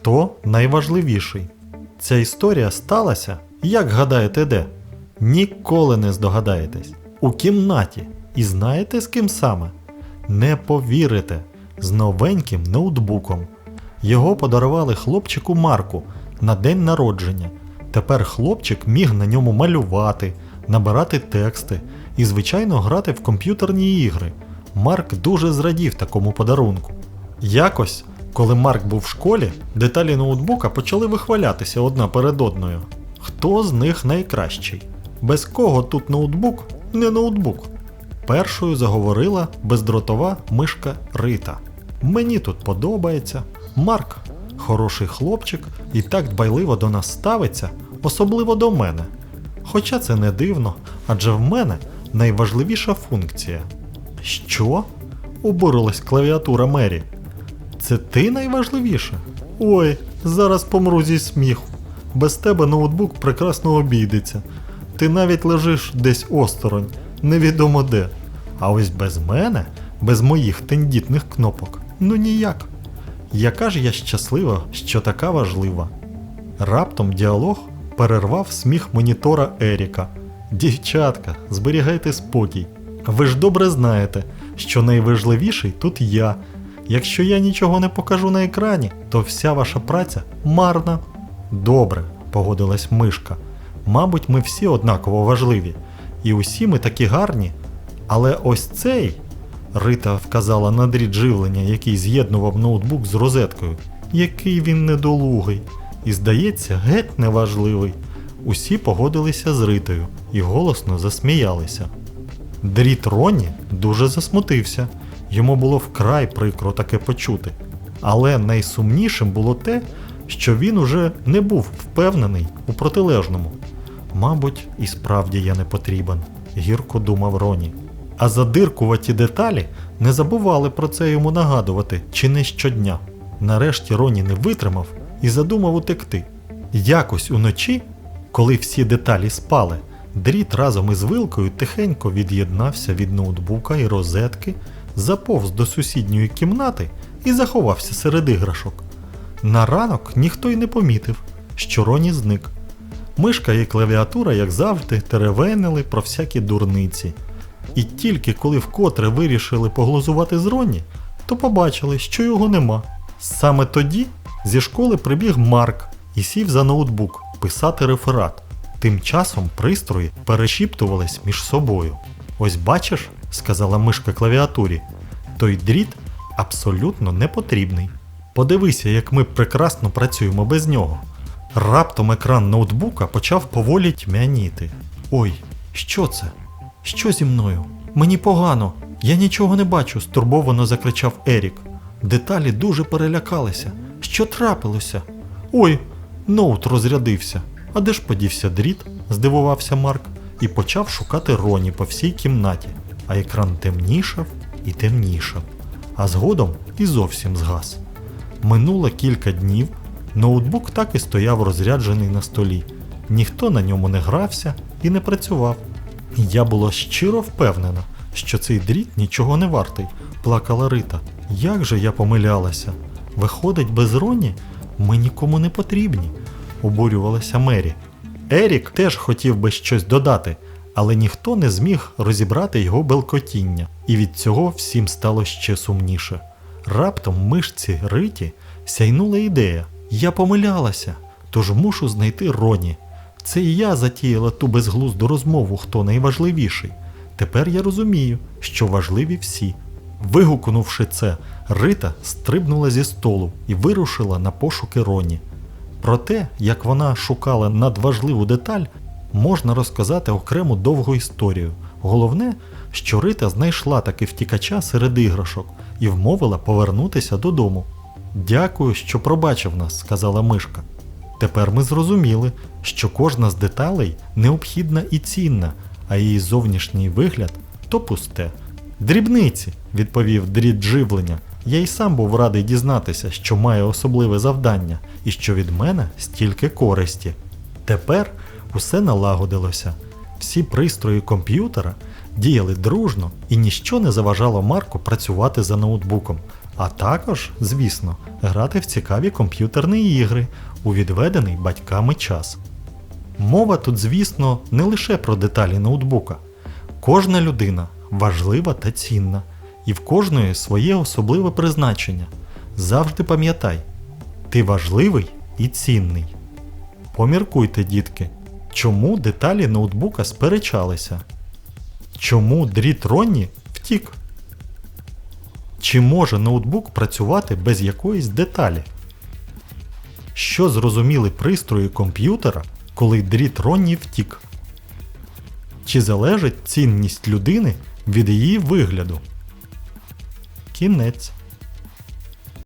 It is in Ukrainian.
Хто найважливіший? Ця історія сталася, як гадаєте, де? Ніколи не здогадаєтесь. У кімнаті. І знаєте з ким саме? Не повірите, з новеньким ноутбуком. Його подарували хлопчику Марку на день народження. Тепер хлопчик міг на ньому малювати, набирати тексти і, звичайно, грати в комп'ютерні ігри. Марк дуже зрадів такому подарунку. Якось, коли Марк був в школі, деталі ноутбука почали вихвалятися одна перед одною. Хто з них найкращий? Без кого тут ноутбук не ноутбук? Першою заговорила бездротова мишка Рита. Мені тут подобається. Марк хороший хлопчик і так дбайливо до нас ставиться, особливо до мене. Хоча це не дивно, адже в мене найважливіша функція. Що? обурилась клавіатура Мері. Це ти найважливіше? Ой, зараз помру зі сміху. Без тебе ноутбук прекрасно обійдеться. Ти навіть лежиш десь осторонь, невідомо де. А ось без мене, без моїх тендітних кнопок, ну ніяк. Яка ж я щаслива, що така важлива. Раптом діалог перервав сміх монітора Еріка. Дівчатка, зберігайте спокій. Ви ж добре знаєте, що найважливіший тут я. Якщо я нічого не покажу на екрані, то вся ваша праця марна. Добре, погодилась мишка. Мабуть, ми всі однаково важливі, і усі ми такі гарні. Але ось цей. Рита вказала на дріт живлення, який з'єднував ноутбук з розеткою. Який він недолугий. І здається, геть неважливий. Усі погодилися з Ритою і голосно засміялися. Дріт Ронні дуже засмутився. Йому було вкрай прикро таке почути. Але найсумнішим було те, що він уже не був впевнений у протилежному. Мабуть, і справді я не потрібен, гірко думав Роні. А задиркуваті деталі не забували про це йому нагадувати чи не щодня. Нарешті Роні не витримав і задумав утекти. Якось уночі, коли всі деталі спали, дріт разом із вилкою тихенько від'єднався від ноутбука і розетки, заповз до сусідньої кімнати і заховався серед іграшок. На ранок ніхто й не помітив, що Роні зник. Мишка і клавіатура, як завжди, теревенили про всякі дурниці. І тільки коли вкотре вирішили поглузувати з Ронні, то побачили, що його нема. Саме тоді зі школи прибіг Марк і сів за ноутбук писати реферат. Тим часом пристрої перешіптувались між собою. Ось бачиш, сказала мишка клавіатурі, той дріт абсолютно не потрібний. Подивися, як ми прекрасно працюємо без нього. Раптом екран ноутбука почав поволі тьмяніти. Ой, що це? Що зі мною? Мені погано, я нічого не бачу, стурбовано закричав Ерік. Деталі дуже перелякалися. Що трапилося? Ой, ноут розрядився. А де ж подівся дріт? здивувався Марк і почав шукати Роні по всій кімнаті, а екран темнішав і темнішав, а згодом і зовсім згас. Минуло кілька днів, ноутбук так і стояв розряджений на столі. Ніхто на ньому не грався і не працював. Я була щиро впевнена, що цей дріт нічого не вартий, плакала Рита. Як же я помилялася? Виходить, без Роні ми нікому не потрібні, обурювалася Мері. Ерік теж хотів би щось додати, але ніхто не зміг розібрати його белкотіння, і від цього всім стало ще сумніше. Раптом мишці Риті сяйнула ідея. Я помилялася, тож мушу знайти Роні. Це і я затіяла ту безглузду розмову, хто найважливіший. Тепер я розумію, що важливі всі. Вигукнувши це, Рита стрибнула зі столу і вирушила на пошуки Роні. Про те, як вона шукала надважливу деталь, можна розказати окрему довгу історію. Головне, що Рита знайшла таки втікача серед іграшок і вмовила повернутися додому. Дякую, що пробачив нас, сказала мишка. Тепер ми зрозуміли, що кожна з деталей необхідна і цінна, а її зовнішній вигляд то пусте. Дрібниці, відповів дріт живлення. Я й сам був радий дізнатися, що має особливе завдання і що від мене стільки користі. Тепер усе налагодилося. Всі пристрої комп'ютера діяли дружно і ніщо не заважало Марку працювати за ноутбуком. А також, звісно, грати в цікаві комп'ютерні ігри у відведений батьками час. Мова тут, звісно, не лише про деталі ноутбука. Кожна людина важлива та цінна, і в кожної своє особливе призначення. Завжди пам'ятай, ти важливий і цінний. Поміркуйте, дітки, чому деталі ноутбука сперечалися? Чому дріт Ронні втік? Чи може ноутбук працювати без якоїсь деталі? Що зрозуміли пристрої комп'ютера, коли дріт Ронні втік? Чи залежить цінність людини від її вигляду? Кінець.